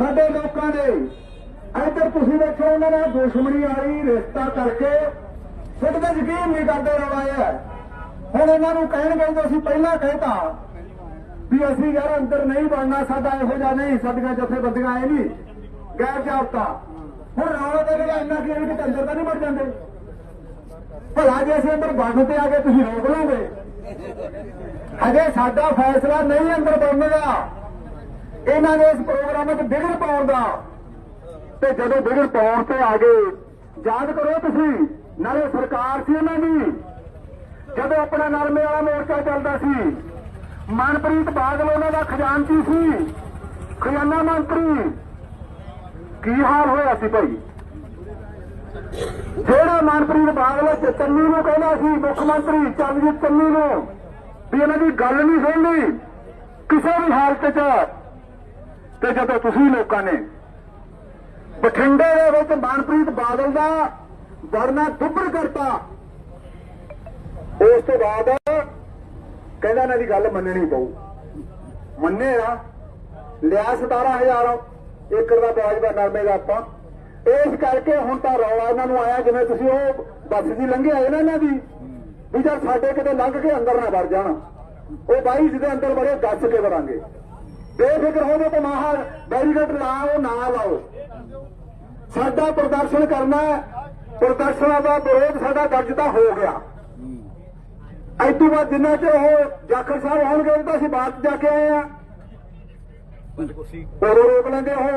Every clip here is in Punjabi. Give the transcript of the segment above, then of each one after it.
ਸਾਡੇ ਲੋਕਾਂ ਦੇ। ਇੱਧਰ ਤੁਸੀਂ ਦੇਖੋ ਉਹਨਾਂ ਨੇ ਦੁਸ਼ਮਣੀ ਵਾਲੀ ਰਿਸ਼ਤਾ ਕਰਕੇ ਸਿੱਧ ਤੇ ਯਕੀਨ ਨਹੀਂ ਕਰਦੇ ਰਵਾਇਆ ਹੁਣ ਇਹਨਾਂ ਨੂੰ ਕਹਿਣਗੇ ਜੋ ਅਸੀਂ ਪਹਿਲਾਂ ਕਹਿਤਾ ਵੀ ਅਸੀਂ ਯਾਰ ਅੰਦਰ ਨਹੀਂ ਬਣਨਾ ਸਾਡਾ ਇਹੋ ਜਿਹਾ ਨਹੀਂ, ਸਾਡੀਆਂ ਜਥੇਬੰਦੀਆਂ ਇਹ ਨਹੀਂ। ਗੈਰ ਜਾਬਤਾ। ਹੁਣ ਰੌਲਾ ਦੇ ਜਿਹੜਾ ਇੰਨਾ ਕੀ ਹੈ ਕਿ ਅੰਦਰ ਤਾਂ ਨਹੀਂ ਵੜ ਜਾਂਦੇ? ਭਲਾ ਜੇ ਅਸੀਂ ਅੰਦਰ ਵੜਨ ਤੇ ਆ ਕੇ ਤੁਸੀਂ ਰੋਕ ਲਓਗੇ ਹਜੇ ਸਾਡਾ ਫੈਸਲਾ ਨਹੀਂ ਅੰਦਰ ਬਣਨ ਦਾ ਇਹਨਾਂ ਨੇ ਇਸ ਪ੍ਰੋਗਰਾਮ ਵਿੱਚ ਵਿਗੜ ਪਾਉਣ ਦਾ। ਤੇ ਜਦੋਂ ਵਿਗੜ ਪਾਉਣ ਤੇ ਆ ਗਏ ਯਾਦ ਕਰੋ ਤੁਸੀਂ, ਨਾਲੇ ਸਰਕਾਰ ਸੀ ਇਹਨਾਂ ਦੀ। ਜਦੋਂ ਆਪਣਾ ਨਰਮੇ ਵਾਲਾ ਮੋਰਚਾ ਚੱਲਦਾ ਸੀ, ਮਨਪ੍ਰੀਤ ਬਾਦਲ ਉਹਨਾਂ ਦਾ ਖਜ਼ਾਨਚੀ ਸੀ। ਖਜ਼ਾਨਾ ਮੰਤਰੀ, ਕੀ ਹਾਲ ਹੋਇਆ ਸੀ ਭਾਈ? ਜਿਹੜਾ ਮਨਪ੍ਰੀਤ ਬਾਦਲ ਚੰਨੀ ਨੂੰ ਕਹਿੰਦਾ ਸੀ, ਮੁੱਖ ਮੰਤਰੀ ਚੰਨਜੀਤ ਚੰਨੀ ਨੂੰ, ਵੀ ਇਹਨਾਂ ਦੀ ਗੱਲ ਨਹੀਂ ਸੁਣਨੀ, ਕਿਸੇ ਵੀ ਹਾਲਤ 'ਚ ਤੇ ਜਦੋਂ ਤੁਸੀਂ ਲੋਕਾਂ ਨੇ ਬਠਿੰਡੇ ਦੇ ਵਿੱਚ ਮਨਪ੍ਰੀਤ ਬਾਦਲ ਦਾ ਵਰਨਾ ਦੁੱਬਰ ਕਰਤਾ, ਉਸ ਤੋਂ ਬਾਅਦ ਕਹਿੰਦਾ ਇਹਨਾਂ ਦੀ ਗੱਲ ਮੰਨਣੀ ਪਊ। ਮੰਨੇ ਆ। ਲਿਆ 17000 ਏਕੜ ਦਾ ਬਾਜਵਾ ਨਰਮੇ ਦਾ ਆਪਾਂ। ਇਸ ਕਰਕੇ ਹੁਣ ਤਾਂ ਰੌਲਾ ਇਹਨਾਂ ਨੂੰ ਆਇਆ ਜਿਵੇਂ ਤੁਸੀਂ ਉਹ ਬੱਸ ਦੀ ਲੰਘੇ ਆਏ ਨਾ ਇਹਨਾਂ ਦੀ, ਵੀ ਜਦ ਸਾਡੇ ਕਿਤੇ ਲੰਘ ਕੇ ਅੰਦਰ ਨਾ ਵੜ ਜਾਣ। ਉਹ ਬਾਈ ਜਿਹਦੇ ਅੰਦਰ ਵੜੇ, ਦੱਸ ਕੇ ਵੜਾਂਗੇ। ਬੇਫਿਕਰ ਹੋ ਜਾਓ ਤਾਂ ਮਾਹਰ ਬੈਰੀਕੇਡ ਲਾਓ ਨਾ ਲਾਓ ਸਾਡਾ ਪ੍ਰਦਰਸ਼ਨ ਕਰਨਾ ਪ੍ਰਦਰਸ਼ਨਾਂ ਦਾ ਵਿਰੋਧ ਸਾਡਾ ਦਰਜ ਤਾਂ ਹੋ ਗਿਆ। ਅੱਜ ਬਾਅਦ ਜਿੰਨਾ ਚਿਰ ਉਹ ਜਾਖੜ ਸਾਹਿਬ ਆਉਣਗੇ ਤਾਂ ਅਸੀਂ ਬਾਅਦ ਜਾ ਕੇ ਆਏ ਆ ਉਦੋਂ ਰੋਕ ਲੈਂਦੇ ਉਹ,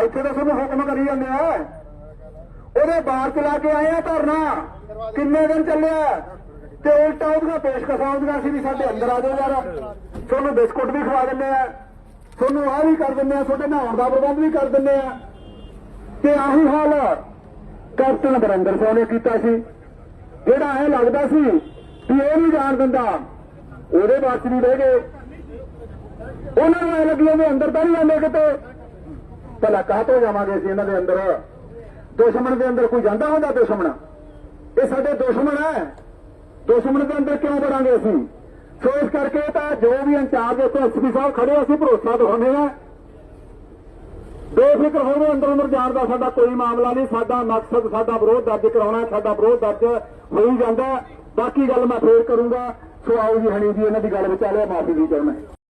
ਇੱਥੇ ਤਾਂ ਸਾਨੂੰ ਹੁਕਮ ਕਰੀ ਜਾਂਦੇ ਆ। ਉਹਦੇ ਬਾਹਰ ਚਲਾ ਕੇ ਆਏ ਆ ਧਰਨਾ। ਕਿੰਨੇ ਦਿਨ ਚੱਲਿਆ? ਤੇ ਉਲਟਾ ਉਹਦੀਆਂ ਪੇਸ਼ਕਸ਼ਾਂ ਆਉਂਦੀਆਂ ਸੀ ਵੀ ਸਾਡੇ ਅੰਦਰ ਆ ਜਾਓ ਯਾਰ। ਤੁਹਾਨੂੰ ਬਿਸਕੁਟ ਵੀ ਖਵਾ ਦਿੰਦੇ ਆ। ਤੁਹਾਨੂੰ ਆਹ ਵੀ ਕਰ ਦਿੰਦੇ ਆ ਤੁਹਾਡੇ ਨਹਾਉਣ ਦਾ ਪ੍ਰਬੰਧ ਵੀ ਕਰ ਦਿੰਦੇ ਆ ਤੇ ਆਹੀ ਹਾਲ ਕੈਪਟਨ ਬਰਿੰਦਰ ਸਿੰਘ ਨੇ ਕੀਤਾ ਸੀ। ਜਿਹੜਾ ਐ ਲੱਗਦਾ ਸੀ ਵੀ ਇਹ ਨਹੀਂ ਜਾਣ ਦਿੰਦਾ, ਉਹਦੇ ਬਾਅਦ ਨਹੀਂ ਰਹਿ ਗਏ। ਉਹਨਾਂ ਨੂੰ ਐ ਲੱਗਿਆ ਵੀ ਅੰਦਰ ਤਾਂ ਨਹੀਂ ਜਾਂਦੇ ਕਿਤੇ। ਭਲਾ ਕਾਹ ਤੋਂ ਜਾਵਾਂਗੇ ਅਸੀਂ ਇਹਨਾਂ ਦੇ ਅੰਦਰ? ਦੁਸ਼ਮਣ ਦੇ ਅੰਦਰ ਕੋਈ ਜਾਂਦਾ ਹੁੰਦਾ ਦੁਸ਼ਮਣ? ਇਹ ਸਾਡੇ ਦੁਸ਼ਮਣ ਹੈ ਦੁਸ਼ਮਣ ਦੇ ਅੰਦਰ ਕਿਉਂ ਵੜਾਂਗੇ ਅਸੀਂ? ਸੋ ਇਸ ਕਰਕੇ ਤਾਂ ਜੋ ਵੀ ਇੰਚਾਰਜ ਉੱਥੇ ਐਸਪੀ ਸਾਹਿਬ ਖੜੇ ਅਸੀਂ ਭਰੋਸਾ ਦਿਖਾਉਂਦੇ ਆ ਬੇਫਿਕਰ ਹੋਵੋ ਅੰਦਰ ਅੰਦਰ ਜਾਣ ਦਾ ਸਾਡਾ ਕੋਈ ਮਾਮਲਾ ਨਹੀਂ, ਸਾਡਾ ਮਕਸਦ, ਸਾਡਾ ਵਿਰੋਧ ਦਰਜ ਕਰਾਉਣਾ, ਸਾਡਾ ਵਿਰੋਧ ਦਰਜ ਹੋਈ ਜਾਂਦਾ। ਬਾਕੀ ਗੱਲ ਮੈਂ ਫੇਰ ਕਰੂੰਗਾ। ਸੋ ਆਓ ਜੀ, ਹਣੀ ਜੀ, ਇਹਨਾਂ ਦੀ ਗੱਲ ਵਿਚਾਲੇ ਮਾਫੀ ਵੀ ਚਾਹੁੰਦਾ